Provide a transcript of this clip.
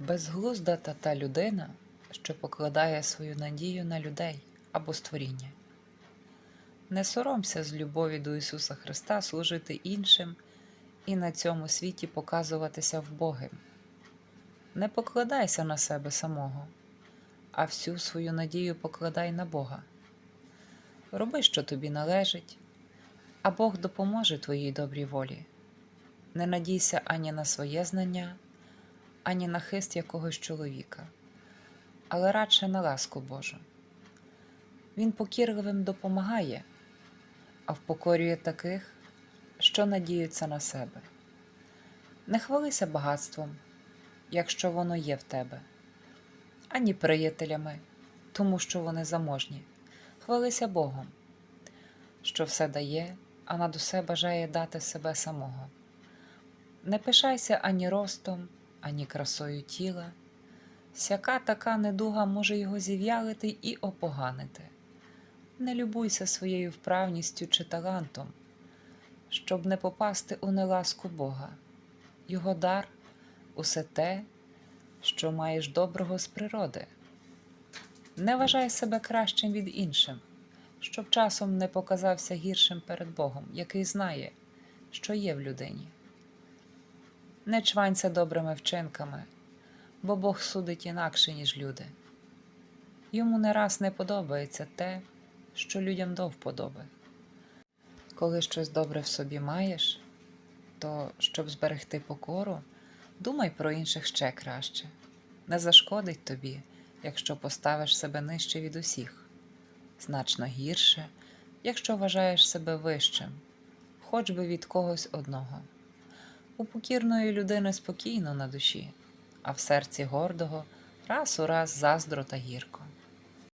Безглузда та та людина, що покладає свою надію на людей або створіння. Не соромся з любові до Ісуса Христа служити іншим і на цьому світі показуватися вбогим. Не покладайся на себе самого, а всю свою надію покладай на Бога. Роби, що тобі належить, а Бог допоможе твоїй добрій волі. Не надійся ані на своє знання, ані на хист якогось чоловіка, але радше на ласку Божу. Він покірливим допомагає, а впокорює таких, що надіються на себе. Не хвалися багатством, якщо воно є в тебе, ані приятелями, тому що вони заможні. Хвалися Богом, що все дає, а над усе бажає дати себе самого. Не пишайся ані ростом, ані красою тіла. Сяка така недуга може його зів'ялити і опоганити. Не любуйся своєю вправністю чи талантом, щоб не попасти у неласку Бога. Його дар усе те, що маєш доброго з природи. Не вважай себе кращим від іншим, щоб часом не показався гіршим перед Богом, який знає, що є в людині. Не чванься добрими вчинками, бо Бог судить інакше, ніж люди. Йому не раз не подобається те, що людям до вподоби. Коли щось добре в собі маєш, то, щоб зберегти покору, думай про інших ще краще. Не зашкодить тобі, якщо поставиш себе нижче від усіх, значно гірше, якщо вважаєш себе вищим, хоч би від когось одного. У покірної людини спокійно на душі, а в серці гордого раз у раз заздро та гірко.